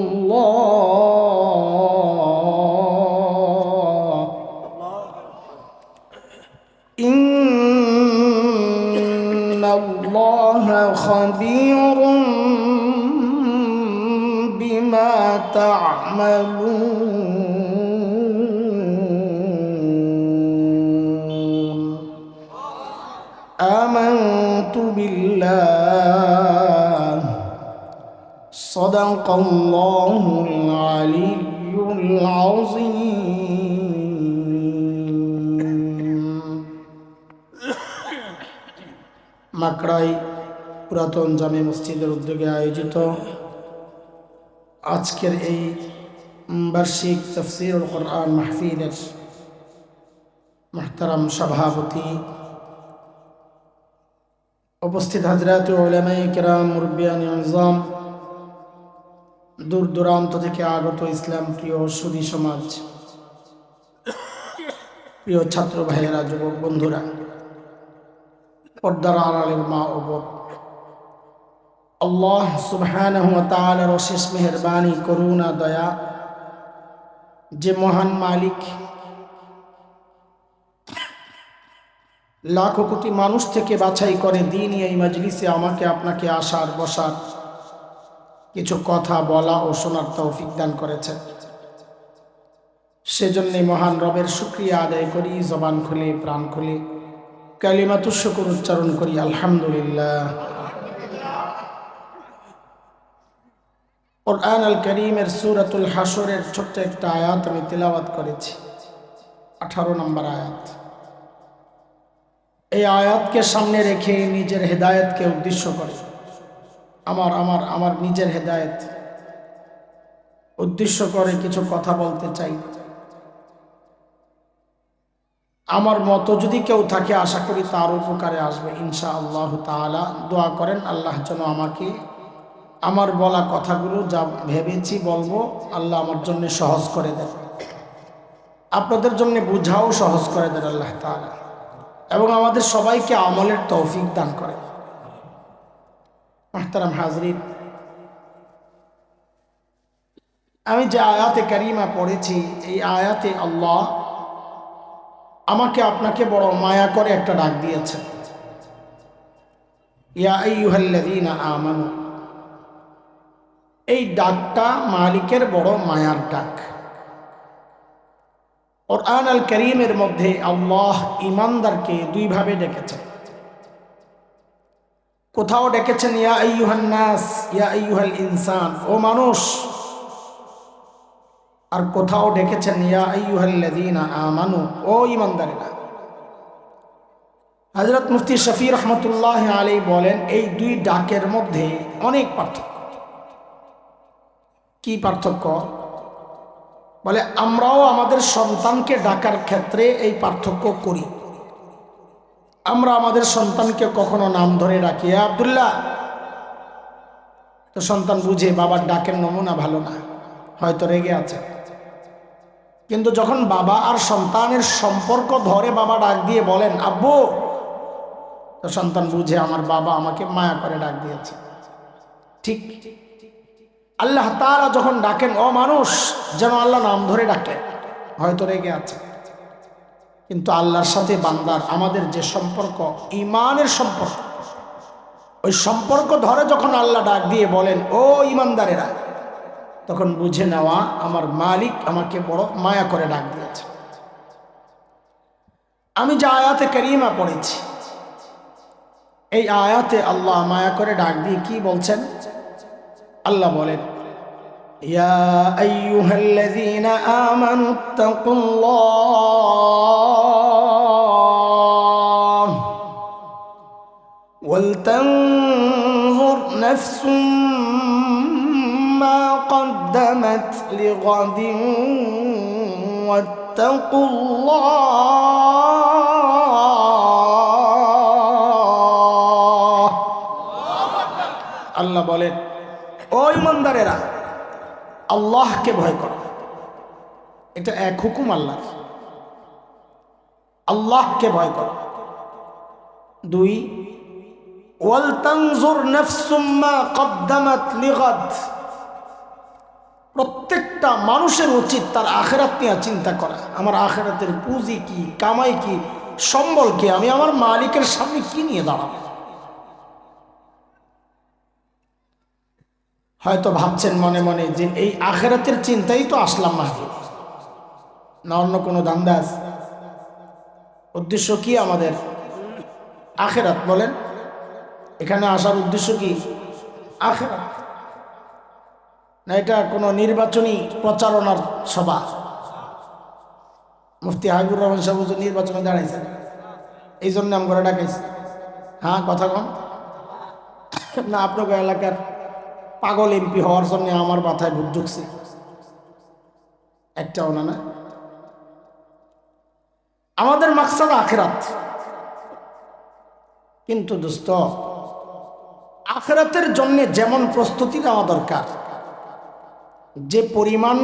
الله. إن الله خبير بما تعملون. صدق الله العلي العظيم মাকড়াই পুরাতন জামে মসজিদের উদ্যোগে আয়োজিত আজকের এই উম, বার্ষিক তফসির কোরআন মাহফিলের মাহতারাম সভাপতি উপস্থিত হাজরাত ওলামাই কেরাম মুরব্বিয়ান আজম দূর দূরান্ত থেকে আগত ইসলাম প্রিয় সুদী সমাজ, প্রিয় ছাত্র ভাইয়েরা, যুবক বন্ধুরা, পর্দার আড়ালের মা ও বোন, আল্লাহ তাআলার অশেষ মেহেরবানি, করুণা, দয়া, যে মহান মালিক, লাখো কোটি মানুষ থেকে বাছাই করে দিন এই মজলিসে আমাকে, আপনাকে আসার, বসার কিছু কথা বলা ও শোনার তৌফিক দান করেছেন। সেজন্যে মহান রবের শুক্রিয়া আদায় করি, জবান খুলে, প্রাণ খুলে কালিমাতু শুকুর উচ্চারণ করি, আলহামদুলিল্লাহ। কোরআন আল করিমের সুরাতুল হাসরের ছোট্ট একটা আয়াত আমি তিলাওয়াত করেছি। আঠারো নম্বর আয়াত। এই আয়াতকে সামনে রেখে নিজের হেদায়তকে উদ্দেশ্য করে। আমার আমার আমার নিজের হেদায়েত। উদ্দেশ্য করে কিছু কথা বলতে চাই। আমার মতো যদি কেউ থাকে, আশা করি তার উপকারে আসবে ইনশা আল্লাহ তালা দোয়া করেন, আল্লাহ যেন আমাকে আমার বলা কথাগুলো যা ভেবেছি বলব, আল্লাহ আমার জন্য সহজ করে দেন। আপনাদের জন্য বুঝাও সহজ করে দেন আল্লাহ তালা এবং আমাদের সবাইকে আমলের তৌফিক দান করে মাহতারাম হাজরিন আমি যে আয়াতে কারিমা পড়েছি, এই আয়াতে আল্লাহ আমাকে আপনাকে বড় মায়া করে একটা ডাক দিয়েছেন। ইয়া আমানু, এই ডাকটা মালিকের বড় মায়ার ডাক। কোরআন আল করিমের মধ্যে আল্লাহ ইমানদারকে দুইভাবে ডেকেছেন। কোথাও ডেকেছেন, ইয়া আইয়ুহান নাস, ইয়া আইয়ুহাল ইনসান ও মানুষ, আর কোথাও ডেকেছেন, ইয়া আইয়ুহাল্লাযীনা আমানু ও ইমানদারেরা হযরত মুফতি শফি রহমতুল্লাহ আলী বলেন, এই দুই ডাকের মধ্যে অনেক পার্থক্য। কি পার্থক্য? বলে, আমরাও আমাদের সন্তানকে ডাকার ক্ষেত্রে এই পার্থক্য করি। আমরা আমাদের সন্তানকে কখনো নাম ধরে ডাকি, "এ আব্দুল্লাহ। তো সন্তান বুঝে, বাবার ডাকের নমুনা ভালো না, হয়তো রেগে আছে। কিন্তু যখন বাবা আর সন্তানের সম্পর্ক ধরে বাবা ডাক দিয়ে বলেন, আব্বু, তো সন্তান বুঝে, আমার বাবা আমাকে মায়া করে ডাক দিয়েছে। ঠিক আল্লাহ তারা যখন ডাকেন, ও মানুষ, যেন আল্লাহ নাম ধরে ডাকেন হয়তো রেগে আছে। কিন্তু আল্লাহর সাথে বান্দার আমাদের যে সম্পর্ক ইমানের সম্পর্ক, ওই সম্পর্ক ধরে যখন আল্লাহ ডাক দিয়ে বলেন, ও ইমানদারেরা তখন বুঝে নেওয়া আমার মালিক আমাকে বড় মায়া করে ডাক দিয়েছে। আমি যে আয়াতে কারিমা পড়েছি, এই আয়াতে আল্লাহ মায়া করে ডাক দিয়ে কি বলছেন? আল্লাহ বলেন, ইয়া আইয়ুহাল্লাযীনা আমানুত্তাকুল্লাহ ولتنظر نفس ما قدمت لغد واتقوا الله আল্লাহ বলেন ও ইমানদারেরা আল্লাহকে ভয় করো এটা এক হুকুম আল্লাহ আল্লাহকে ভয় করো দুই ওয়ালতানজুর নাফসুম্মা কদ্দামাত লিগাদ। প্রত্যেকটা মানুষের উচিত তার আখেরাত নিয়ে চিন্তা করা। আমার আখেরাতের পুঁজি কি, কামাই কি, সম্বল কি, আমি আমার মালিকের সামনে কি নিয়ে দাঁড়াবো? হয়তো ভাবছেন মনে মনে যে এই আখেরাতের চিন্তাই তো আসলাম মাহফিল। না অন্য কোনো দান্দাজ? উদ্দেশ্য কি আমাদের? আখেরাত বলেন। এখানে আসার উদ্দেশ্য কি? আখেরাত না, এটা কোনো নির্বাচনী প্রচারণার সভা? মুফতি হাবিবুর রহমান সাহেব নির্বাচনে দাঁড়াইছেন, এই জন্য আমি ঘরে ডাকাইছি। হ্যাঁ কথা কম। না, আপনাকে এলাকার পাগল এমপি হওয়ার জন্য আমার মাথায় ভূত ঢুকছে। একটাও না না। আমাদের মাকসাদ আখেরাত। কিন্তু দোস্ত আখেরাতের জন্যে যেমন প্রস্তুতি নেওয়া দরকার, যে পরিমাণ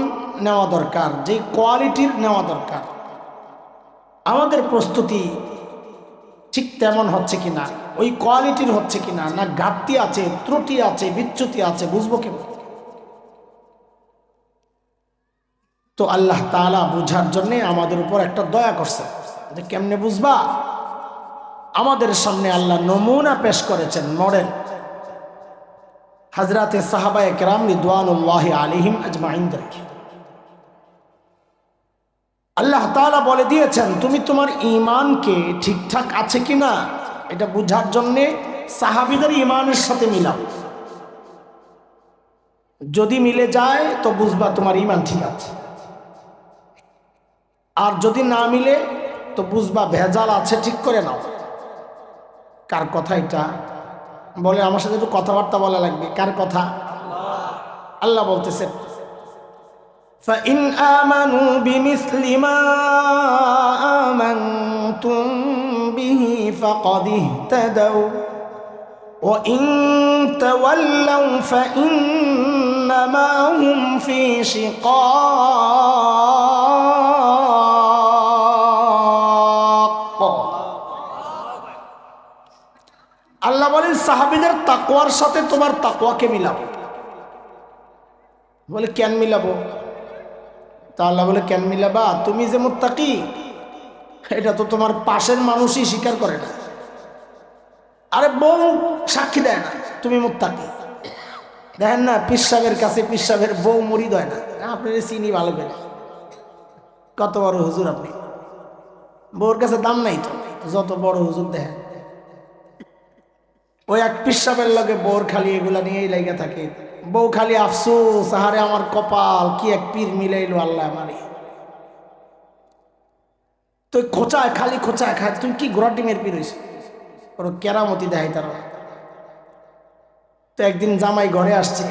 নেওয়া দরকার, যে কোয়ালিটির নেওয়া দরকার, আমাদের প্রস্তুতি ঠিক তেমন হচ্ছে কি না ওই কোয়ালিটির হচ্ছে কি না না ঘাটতি আছে, ত্রুটি আছে, বিচ্যুতি আছে, বুঝব কেন তো আল্লাহ তালা বুঝার জন্যে আমাদের উপর একটা দয়া করছে। যে কেমনে বুঝবা? আমাদের সামনে আল্লাহ নমুনা পেশ করেছেন মডেল। হাজরাতে সাহাবা একরাম রিদওয়ানুল্লাহ আলিহিম আজমাইনদেরকে আল্লাহ তাআলা বলে দিয়েছেন, তুমি তোমার ইমানকে ঠিকঠাক আছে কিনা, এটা বুঝার জন্যে সাহাবিদের ইমানের সাথে মিলাও। যদি মিলে যায়, তো বুঝবা তোমার ইমান ঠিক আছে। আর যদি না মিলে, তো বুঝবা ভেজাল আছে, ঠিক করে নাও। কার কথা এটা? বলে আমার সাথে একটু কথাবার্তা বলা লাগবে কার কথা আল্লাহ বলতেছেন فإن آمنوا بمثل ما آمنتم به فقد اهتدوا وإن تولوا فإنما هم في شقاق সাহাবিদের তাকওয়ার সাথে তোমার তাকওয়াকে মিলাবো। বলে, কেন মিলাবো? তা আল্লাহ বলে, কেন মিলাবা? তুমি যে মুত্তাকি, এটা তো তোমার পাশের মানুষই স্বীকার করে না। আরে বউ সাক্ষী দেয় না, তুমি মুত্তাকি। দেখেন না, পিসাবের কাছে পিসাবের বউ মরি দেয় না। আপনি চিনি ভালো করে। কত বড় হুজুর আপনি। বউর কাছে দাম নাই তো যত বড় হুজুর দেখেন। ওই এক পিসাবের লগে বউর খালি এগুলা নিয়েই লেগে থাকে। বউ খালি, আফসোস, আহারে আমার কপাল, কি এক পীর মিলাইলো আল্লাহ আমারে। তো খোঁচায়, খালি খোঁচায় খায় তুমি কি ঘোড়া ডিমের পীর হয়েছে ওর কেরামতি দেয় তারা তো একদিন জামাই ঘরে আসছে।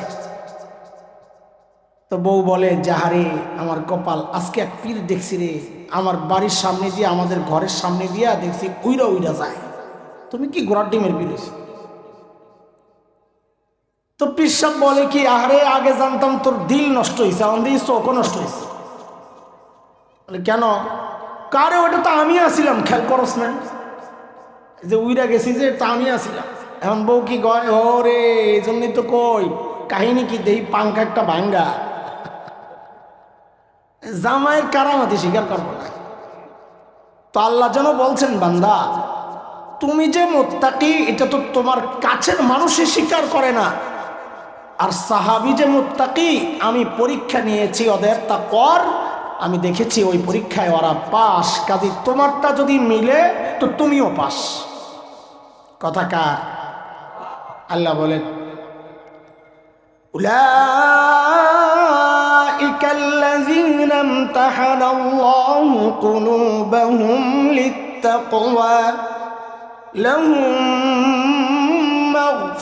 তো বউ বলে যাহারে আমার কপাল, আজকে এক পীর দেখছি রে। আমার বাড়ির সামনে দিয়ে, আমাদের ঘরের সামনে দিয়া দেখছি, উইরা উইরা যায়। তুমি কি ঘোড়ার ডিমের পীর হয়েছে তো পিসাব বলে কি, আরে আগে জানতাম তোর দিল নষ্ট হয়েছে আমার দিল চোখও নষ্ট হয়েছে কেন? কারে ওটা তো আমি আসিলাম, খেয়াল করস না। যে উইরা গেছি যে তা আমি আসিলাম। এখন বউ কি কয়, ও রে, এই জন্যই তো কই, কাহিনী কি দেই পাঙ্কা একটা ভাঙ্গা। জামাইয়ের কারামাতি স্বীকার করব না। তো আল্লাহ যেন বলছেন, বান্দা, তুমি যে মোত্তাকি, এটা তো তোমার কাছের মানুষই স্বীকার করে না। আর সাহাবি যে মোত্তাকি আমি পরীক্ষা নিয়েছি ওদের তা কর আমি দেখেছি ওই পরীক্ষায় ওরা পাস কাজে তোমারটা যদি মিলে তো তুমিও পাস কথা কার আল্লাহ বলেন أولئك الذين امتحن الله قلوبهم للتقوى لهم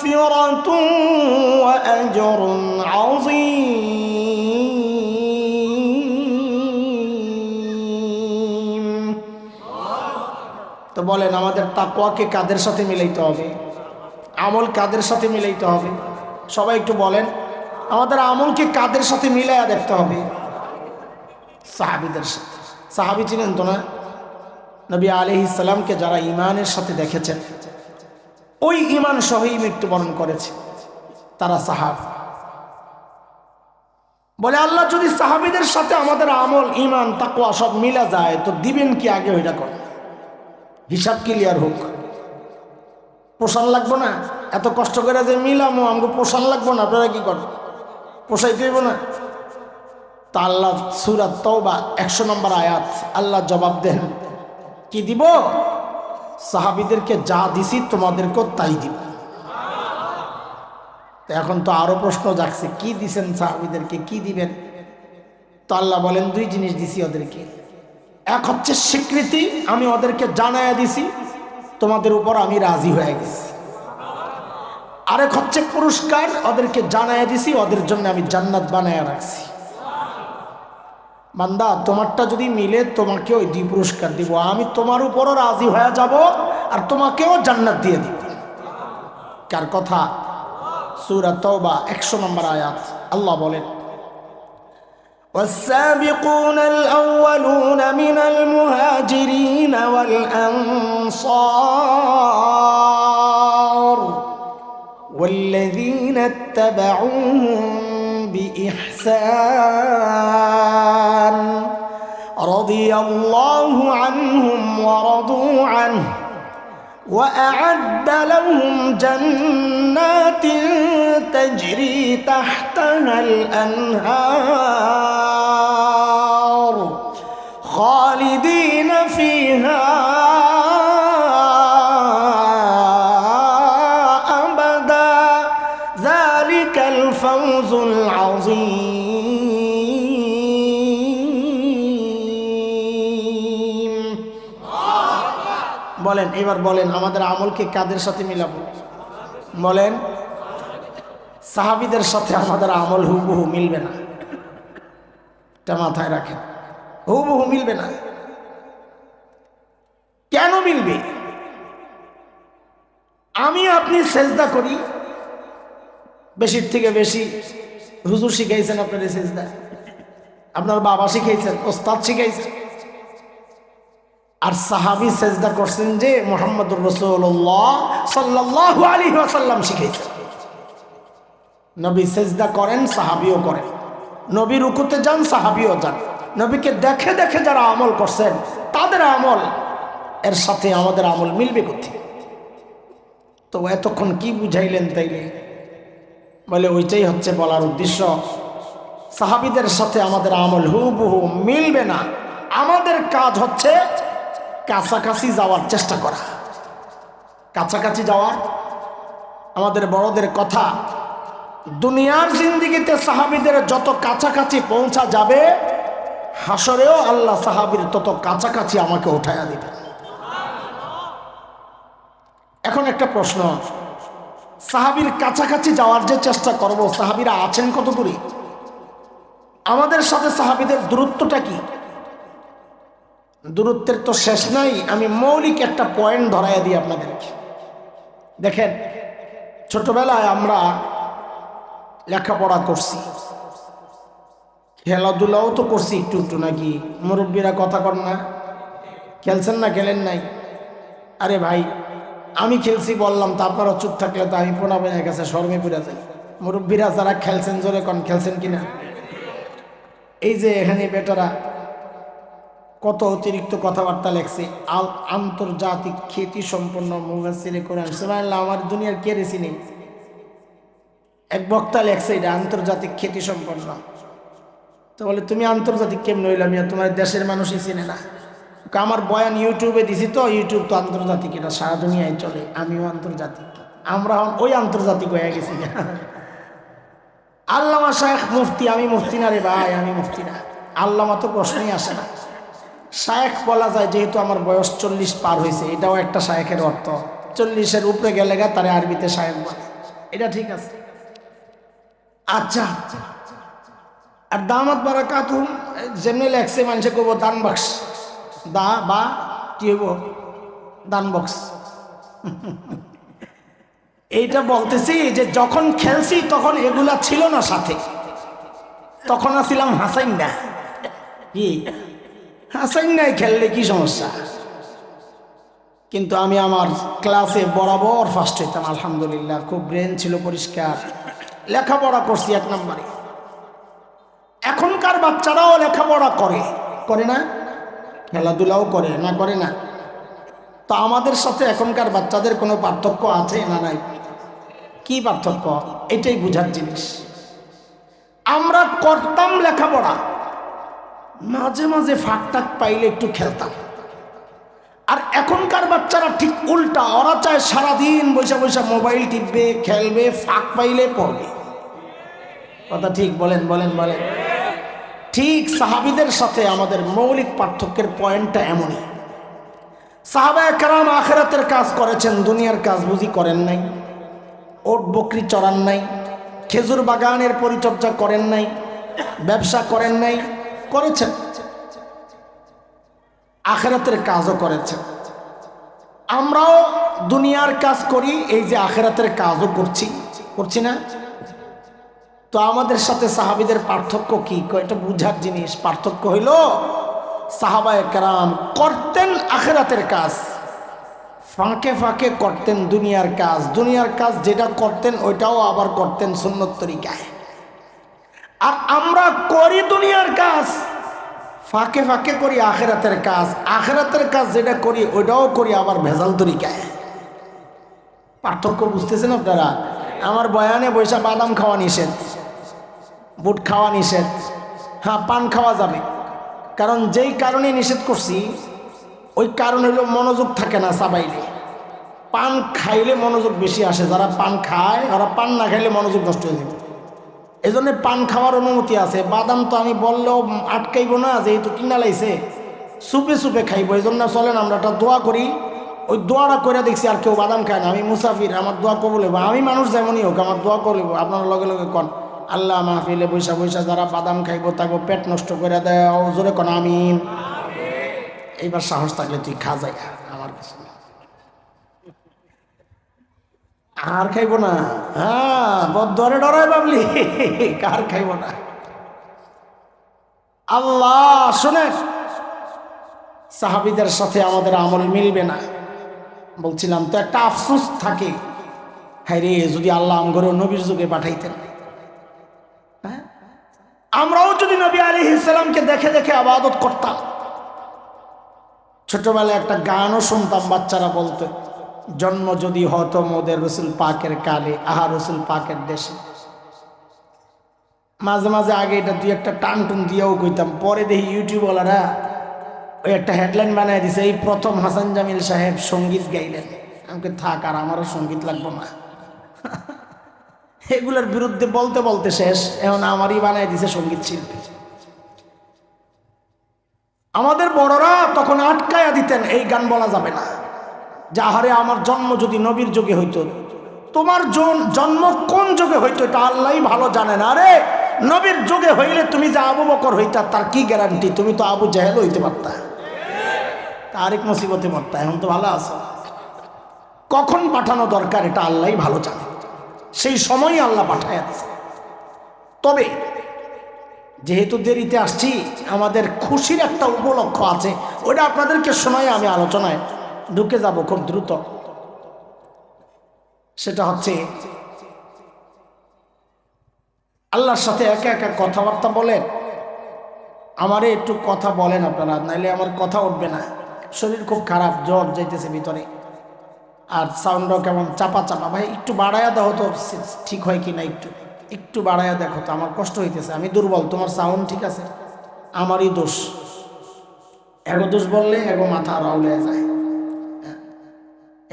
مغفرة وأجر عظيم তো বলেন আমাদের তাকওয়াকে কাদের সাথে মিলাইতে হবে আমল কাদের সাথে মিলাইতে হবে সবাই একটু বলেন আমাদের আমলকে কাদের সাথে মিলাইয়া দেখতে হবে সাহাবিদের সাথে সাহাবি চিনেন তো না নবী আলহ ইসলামকে যারা ইমানের সাথে দেখেছেন ওই ইমান সহই মৃত্যুবরণ করেছে তারা সাহাব। বলে, আল্লাহ যদি সাহাবিদের সাথে আমাদের আমল ইমান তাকুয়া সব মিলা যায়, তো দিবেন কি আগে ওইটা করে হিসাব ক্লিয়ার হোক। পোষণ লাগবো না? এত কষ্ট করে যে মিলামো, আমাকে পোষণ লাগবো না, আপনারা কি করেন? পোষাই হইব না? তা আল্লাহ সুরাত তওবা একশো নম্বর আয়াত, আল্লাহ জবাব দেন, কি দিব? সাহাবিদেরকে যা দিছি তোমাদেরকেও তাই দিব। এখন তো আরও প্রশ্ন জাগছে, কি দিছেন সাহাবিদেরকে, কি দিবেন? তো আল্লাহ বলেন, দুই জিনিস দিছি ওদেরকে। এক হচ্ছে স্বীকৃতি, আমি ওদেরকে জানাইয়া দিছি, তোমাদের উপর আমি রাজি হয়ে গেছি। আরেক হচ্ছে পুরস্কার, ওদেরকে জানাইয়া দিছি, ওদের জন্য আমি জান্নাত বানাইয়া রাখছি। বান্দা তোমারটা যদি মিলে তোমাকে ওই দুই পুরস্কার দিব আমি তোমার উপরও রাজি হয়ে যাব আর তোমাকেও জান্নাত দিয়ে দিব কার কথা সুরা তওবা একশো নম্বর আয়াত আল্লাহ বলেন والسابقون الأولون من المهاجرين والأنصار والذين اتبعوهم بإحسان. رضي الله عنهم ورضوا عنه وأعد لهم جنات تجري تحتها الأنهار خالدين فيها العظيم বলেন এবার বলেন আমাদের আমলকে কাদের সাথে মিলাবো বলেন সাহাবিদের সাথে আমাদের আমল হুবহু মিলবে না এটা মাথায় রাখেন হুবহু মিলবে না কেন মিলবে আমি আপনি সেজদা করি বেশির থেকে বেশি হুজুর শিখাইছেন আপনার সেজদা আপনার বাবা শিখাইছেন, ওস্তাদ শিখাইছেন। আর সাহাবি সেজদা করছেন যে মোহাম্মদুর রসুল্লাহ সাল্লাহ আলী আসাল্লাম শিখেছেন নবী সেজদা করেন, সাহাবিও করেন। নবী রুকুতে যান, সাহাবিও যান। নবীকে দেখে দেখে যারা আমল করছেন, তাদের আমল, এর সাথে আমাদের আমল মিলবে কোথায় তো এতক্ষণ কি বুঝাইলেন তাইলে? বলে ওইটাই হচ্ছে বলার উদ্দেশ্য। সাহাবিদের সাথে আমাদের আমল হুবহু মিলবে না। আমাদের কাজ হচ্ছে কাছাকাছি যাওয়ার চেষ্টা করা। কাছাকাছি যাওয়ার আমাদের বড়দের কথা। দুনিয়ার জিন্দিগিতে সাহাবিদের যত কাছাকাছি পৌঁছা যাবে হাসরেও আল্লাহ সাহাবির তত কাছাকাছি আমাকে উঠাইয়া দিবে এখন একটা প্রশ্ন। সাহাবির কাছাকাছি যাওয়ার যে চেষ্টা করব, সাহাবিরা আছেন কত দূরে আমাদের সাথে সাহাবিদের দূরত্বটা কি? দূরত্বের তো শেষ নাই, আমি মৌলিক একটা পয়েন্ট ধরাইয়া দিই আপনাদেরকে। দেখেন, ছোটবেলায় আমরা লেখাপড়া করছি। খেলাধুলাও তো করছি একটু একটু, নাকি মুরব্বীরা কথা কর না? খেলছেন না, খেলেন নাই? আরে ভাই আমি খেলছি, বললাম, তা আপনারা চুপ থাকলে তো আমি পোনা বেনের কাছে শর্মে পড়ে যাই মুরব্বীরা যারা খেলছেন, জোরে কন, খেলছেন কিনা? এই যে এখানে বেটারা কত অতিরিক্ত কথাবার্তা লেখছে, আল আন্তর্জাতিক খ্যাতি সম্পন্ন মুভাসিরে কোরআন। সুবহানাল্লাহ, আমার দুনিয়ার কে রেসি নেই এক বক্তা লেখছে এটা, আন্তর্জাতিক খ্যাতি সম্পন্ন তো বলে, তুমি আন্তর্জাতিক কেমন হইলাম তোমার দেশের মানুষই চিনে না। আমার বয়ান ইউটিউবে দিছি তো, ইউটিউব তো আন্তর্জাতিক, এটা সারা দুনিয়ায় চলে, আমিও আন্তর্জাতিক। আমরা ওই আন্তর্জাতিক হয়ে গেছি আল্লামা শায়েখ মুফতি, আমি মুফতি না রে ভাই, আমি মুফতি না। আল্লামা তো প্রশ্নই আসে না। শায়েখ বলা যায়, যেহেতু আমার বয়স চল্লিশ পার হয়েছে, এটাও একটা শায়েখের অর্থ। চল্লিশের উপরে গেলে গা, তারে আরবিতে শায়েখ বলে। এটা ঠিক আছে। আচ্ছা। আর দামাত বারাকাতু যেমনি লেখছে, মানুষে কব দান বক্স। দা বা কি হইব? দান বক্স। এইটা বলতেছি যে যখন খেলছি তখন এগুলা ছিল না সাথে। তখন আসছিলাম হাসাইন না কি? হাসাইন নাই খেললে কি সমস্যা? কিন্তু আমি আমার ক্লাসে বরাবর ফার্স্ট হইতাম, আলহামদুলিল্লাহ। খুব ব্রেন ছিল পরিষ্কার। লেখাপড়া করছি এক নম্বরে। এখনকার বাচ্চারাও লেখাপড়া করে। করে না? খেলাধুলাও করে, না করে না? তো আমাদের সাথে এখনকার বাচ্চাদের কোনো পার্থক্য আছে না নাই? কি পার্থক্য? এটাই বুঝার জিনিস। আমরা করতাম লেখাপড়া, মাঝে মাঝে ফাঁকটাক পাইলে একটু খেলতাম। আর এখনকার বাচ্চারা ঠিক উল্টা, ওরা চায় সারাদিন বৈশা বৈশা মোবাইল টিপবে, খেলবে, ফাঁক পাইলে পড়বে। কথা ঠিক? বলেন বলেন বলেন। ঠিক সাহাবিদের সাথে আমাদের মৌলিক পার্থক্যের পয়েন্টটা এমনই। সাহাবা কারাম আখেরাতের কাজ করেছেন, দুনিয়ার কাজ বুঝি করেন নাই। ওট বকরি চড়ান নাই, খেজুর বাগানের পরিচর্যা করেন নাই, ব্যবসা করেন নাই, করেছেন। আখেরাতের কাজও করেছেন। আমরাও দুনিয়ার কাজ করি, এই যে আখেরাতের কাজও করছি করছি না? তো আমাদের সাথে সাহাবিদের পার্থক্য কি? এটা বুঝার জিনিস। পার্থক্য হইল, সাহাবায় কারাম করতেন আখেরাতের কাজ। ফাঁকে ফাঁকে করতেন দুনিয়ার কাজ। দুনিয়ার কাজ যেটা করতেন, ওইটাও আবার করতেন সুন্নত তরিকায়। আর আমরা করি দুনিয়ার কাজ। ফাঁকে ফাঁকে করি আখেরাতের কাজ। আখেরাতের কাজ যেটা করি, ওইটাও করি আবার ভেজাল তরিকায়। পার্থক্য বুঝতেছেন আপনারা? আমার বয়ানে বৈশা বাদাম খাওয়া নিষেধ। বুট খাওয়া নিষেধ। হ্যাঁ পান খাওয়া যাবে। কারণ যেই কারণে নিষেধ করছি, ওই কারণ হইল মনোযোগ থাকে না সাবাইলে। পান খাইলে মনোযোগ বেশি আসে। যারা পান খায় ওরা পান না খাইলে মনোযোগ নষ্ট হয়ে যাবে। এই জন্য পান খাওয়ার অনুমতি আছে। বাদাম তো আমি বললেও আটকাইব না, যেহেতু কিনা লাইছে। সুপে সুপে খাইব। এই জন্য চলেন, আমরা একটা দোয়া করি। ওই দোয়াটা করে দেখছি আর কেউ বাদাম খায় না। আমি মুসাফির, আমার দোয়া কবল আমি মানুষ যেমনই হোক, আমার দোয়া করব আপনার লগে লগে কন। আল্লাহ মাহফিলে বৈশা বৈশা যারা বাদাম খাইব তাকে পেট নষ্ট করে দেয় জোরে কন, আমিন। এইবার সাহস থাকলে তুই খা যাই। আমার কিছু আর খাইব না। হ্যাঁ বদরে ডরাই বাবলি। কার খাইব না। আল্লাহ, শুনে। সাহাবিদের সাথে আমাদের আমল মিলবে না। বলছিলাম, তো একটা আফসোস থাকে। হ্যাঁ রে যদি আল্লাহ আমগর নবীর যুগে পাঠাইতেন? আমরাও যদি নবী আলী ইসলামকে দেখে দেখে আবাদত করতাম। ছোটবেলায় একটা গানও শুনতাম, বাচ্চারা বলতে, জন্ম যদি হতো মোদের রসুল পাকের কালে, আহা রসুল পাকের দেশে। মাঝে মাঝে আগে এটা দুই একটা টান টুন দিয়েও কইতাম, পরে দেখি ইউটিউবওয়ালারা ওই একটা হেডলাইন বানায় দিছে, এই প্রথম হাসান জামিল সাহেব সংগীত গাইলেন। আমাকে থাক আর আমারও সংগীত লাগবো না। এগুলোর বিরুদ্ধে বলতে বলতে শেষ। এখন আমারই বানায় দিছে সংগীত শিল্পী। আমাদের বড়রা তখন আটকায়া দিতেন, এই গান বলা যাবে না। যাহারে আমার জন্ম যদি নবীর যুগে হইতো, তোমার জন- জন্ম কোন যুগে হইতো এটা আল্লাহ ভালো জানে না। আরে, নবীর যুগে হইলে তুমি যে আবু বকর হইতা, তার কি গ্যারান্টি? তুমি তো আবু জাহেল হইতে পারতা। তারেক মুসিবতে পারতা এখন তো ভালো আছো। কখন পাঠানো দরকার এটা আল্লাহ ভালো জানে। সেই সময়ই আল্লাহ পাঠায় তবে যেহেতু দেরিতে আসছি, আমাদের খুশির একটা উপলক্ষ আছে ওটা আপনাদেরকে শোনায় আমি আলোচনায় ঢুকে যাব খুব দ্রুত। সেটা হচ্ছে, আল্লাহর সাথে একা একা কথাবার্তা বলেন, আমারে একটু কথা বলেন আপনারা, নাইলে আমার কথা উঠবে না। শরীর খুব খারাপ, জ্বর যাইতেছে ভিতরে। আর সাউন্ডও কেমন চাপা চাপা ভাই, একটু বাড়ায়া দাও তো ঠিক হয় কি না একটু। একটু বাড়ায়া দেখো তো, আমার কষ্ট হইতেছে, আমি দুর্বল, তোমার সাউন্ড ঠিক আছে? আমারই দোষ। এগো দোষ বললে এগো মাথা রাউলে যায়।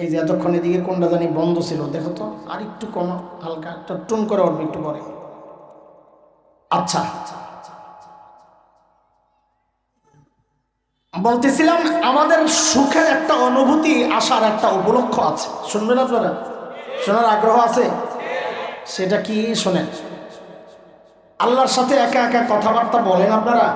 এই যে এতক্ষণ এদিকে কোনটা জানি বন্ধ ছিল, দেখো তো, আর একটু কম, হালকা একটা টুন করে উঠবে একটু পরে। আচ্ছা আচ্ছা। বলতেছিলাম, আমাদের সুখের একটা অনুভূতি আসার একটা উপলক্ষ আছে। শুনবেন আপনারা? শোনার আগ্রহ আছে? সেটা কি শোনেন? আল্লাহর সাথে একা একা কথাবার্তা বলেন আপনারা?